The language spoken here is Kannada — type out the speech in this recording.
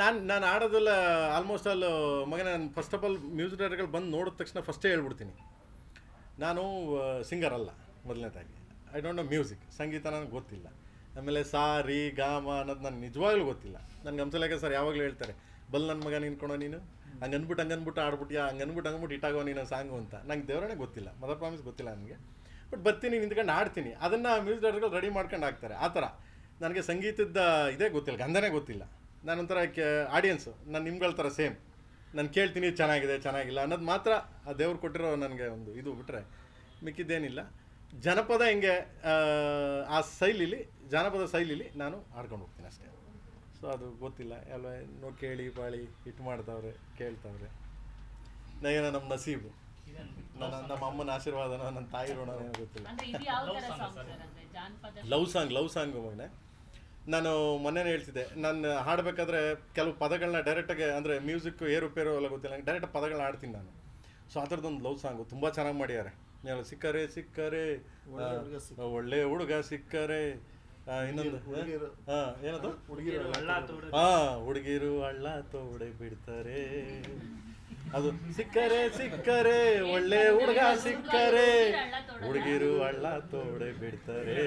ನಾನು ನಾನು ಆಡೋದೆಲ್ಲ ಆಲ್ಮೋಸ್ಟ್ ಆಲ್ ಮಗ ನಾನು ಫಸ್ಟ್ ಆಫ್ ಆಲ್ ಮ್ಯೂಸಿಕ್ ಡೈರೆಕ್ಟರ್ಗಳು ಬಂದು ನೋಡಿದ ತಕ್ಷಣ ಫಸ್ಟೇ ಹೇಳ್ಬಿಡ್ತೀನಿ. ನಾನು ಸಿಂಗರ್ ಅಲ್ಲ ಮೊದಲನೇದಾಗಿ. ಐ ಡೋಂಟ್ ನೋ ಮ್ಯೂಸಿಕ್ ಸಂಗೀತ ನನಗೆ ಗೊತ್ತಿಲ್ಲ. ಆಮೇಲೆ ಸಾ, ರೀ ಗಾಮ ಅನ್ನೋದು ನನಗೆ ನಿಜವಾಗ್ಲೂ ಗೊತ್ತಿಲ್ಲ. ನನಗೆ ಹಂಸಲೇಖ ಸರ್ ಯಾವಾಗಲೂ ಹೇಳ್ತಾರೆ, ಬಲ್ ನನ್ನ ಮಗ ನಿನ್ಕೊಳೋ ನೀನು. ಹಂಗೆ ಅಂದ್ಬಿಟ್ಟು ಹಂಗೆ ಅಂದ್ಬಿಟ್ಟು ಆಡ್ಬಿಟ್ಯಾ? ಹಂಗೆ ಅಂದ್ಬಿಟ್ಟು ಅಂದ್ಬಿಟ್ಟು ಇಟ್ಟಾಗೋ ನೀನು ಸಾಂಗು ಅಂತ. ನಂಗೆ ದೇವರೇ ಗೊತ್ತಿಲ್ಲ. ಮದರ್ ಪ್ರಾಮಿಸ್ ಗೊತ್ತಿಲ್ಲ ನನಗೆ. ಬಟ್ ಬರ್ತೀನಿ, ನಿಂತ್ಕೊಂಡು ಆಡ್ತೀನಿ. ಅದನ್ನು ಮ್ಯೂಸಿಕ್ ಡೈರೆಕ್ಟರ್ಗಳು ರೆಡಿ ಮಾಡ್ಕೊಂಡು ಹಾಕ್ತಾರೆ. ಆ ಥರ. ನನಗೆ ಸಂಗೀತದ ಇದೇ ಗೊತ್ತಿಲ್ಲ, ಗಂಧನೇ ಗೊತ್ತಿಲ್ಲ. ನಾನೊಂಥರ ಆಡಿಯನ್ಸು ನಾನು ನಿಮ್ಗಳ ಥರ ಸೇಮ್ ನಾನು ಕೇಳ್ತೀನಿ ಚೆನ್ನಾಗಿದೆ ಚೆನ್ನಾಗಿಲ್ಲ ಅನ್ನೋದು ಮಾತ್ರ ಆ ದೇವ್ರು ಕೊಟ್ಟಿರೋ ನನಗೆ ಒಂದು ಇದು ಬಿಟ್ಟರೆ ಮಿಕ್ಕಿದ್ದೇನಿಲ್ಲ. ಜನಪದ ಹಿಂಗೆ ಆ, ಶೈಲಿಲಿ ಜಾನಪದ ಶೈಲಿಲಿ ನಾನು ಆಡ್ಕೊಂಡು ಹೋಗ್ತೀನಿ ಅಷ್ಟೇ. ಸೊ ಅದು ಗೊತ್ತಿಲ್ಲ. ಎಲ್ಲ ನೋ ಕೇಳಿ ಬಾಳಿ ಹಿಟ್ ಮಾಡ್ತಾವ್ರೆ ಕೇಳ್ತಾವ್ರೆ. ನಯನ ನಮ್ಮ ನಸೀಬು. ನನ್ನ ನಮ್ಮ ಅಮ್ಮನ ಆಶೀರ್ವಾದನೋ ನನ್ನ ತಾಯಿ ಋಣನೋ ಏನೋ ಗೊತ್ತಿಲ್ಲ ಲವ್ ಸಾಂಗ್ ಲವ್ ಸಾಂಗ್ ಮಗನೆ. ನಾನು ಮೊನ್ನೆನೇ ಹೇಳ್ತಿದ್ದೆ ನಾನು ಹಾಡಬೇಕಾದ್ರೆ ಕೆಲವು ಪದಗಳನ್ನ ಡೈರೆಕ್ಟಾಗಿ ಅಂದರೆ ಮ್ಯೂಸಿಕ್ ಏರುಪೇರು ಎಲ್ಲ ಗೊತ್ತಿಲ್ಲ ನಂಗೆ ಡೈರೆಕ್ಟ್ ಪದಗಳನ್ನ ಆಡ್ತೀನಿ ನಾನು. ಸೊ ಆ ಥರದ್ದೊಂದು ಲವ್ ಸಾಂಗು ತುಂಬ ಚೆನ್ನಾಗಿ ಮಾಡ್ಯಾರೆ ನೀವು ಸಿಕ್ಕರೆ ಸಿಕ್ಕರೆ ಒಳ್ಳೆ ಹುಡುಗ ಸಿಕ್ಕರೆ. ಇನ್ನೊಂದು ಹಾಂ? ಏನದು? ಹಾಂ ಹುಡುಗಿರು ಹಳ್ಳ ತೋಡೆ ಬಿಡ್ತಾರೆ. ಅದು ಸಿಕ್ಕರೆ ಸಿಕ್ಕರೆ ಒಳ್ಳೆ ಹುಡುಗ ಸಿಕ್ಕರೆ ಹುಡುಗಿರು ಹಳ್ಳ ತೋಡೆ ಬಿಡ್ತಾರೆ.